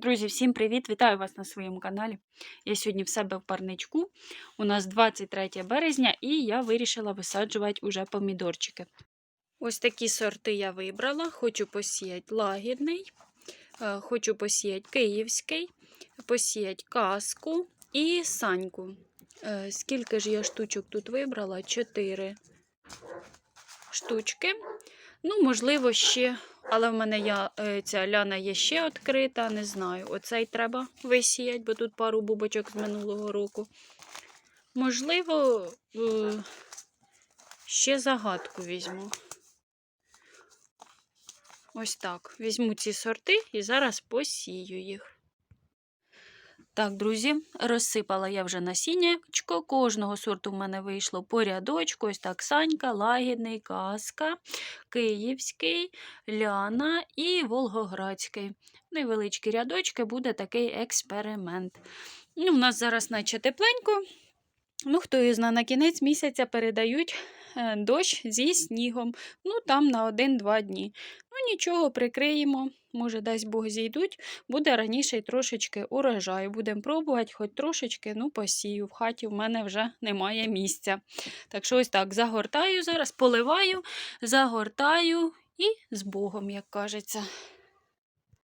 Друзі, всім привіт! Вітаю вас на своєму каналі. Я сьогодні в себе в парничку. У нас 23 березня і я вирішила висаджувати уже помідорчики. Ось такі сорти я вибрала. Хочу посіяти лагідний, е, хочу посіяти київський, посіяти каску і саньку. Е, Скільки ж я штучок тут вибрала? Чотири штучки. Ну, можливо, ще, але в мене я, е, ця ляна є ще відкрита, не знаю. Оцей треба висіяти, бо тут пару бубочок з минулого року. Можливо, е, ще загадку візьму. Ось так. Візьму ці сорти і зараз посію їх. Так, друзі, розсипала я вже насіннячко. Кожного сорту в мене вийшло по рядочку. Ось так санька, лагідний, казка, київський, ляна і волгоградський. Невеличкі рядочки, буде такий експеримент. Ну, У нас зараз наче тепленько. Ну, хто і зна, на кінець місяця передають дощ зі снігом. Ну, там на 1-2 дні. Ну, нічого, прикриємо. Може, дасть Бог зійдуть, буде раніше й трошечки урожаю. Будемо пробувати, хоч трошечки, ну, посію. В хаті в мене вже немає місця. Так що ось так загортаю зараз, поливаю, загортаю і з Богом, як кажеться.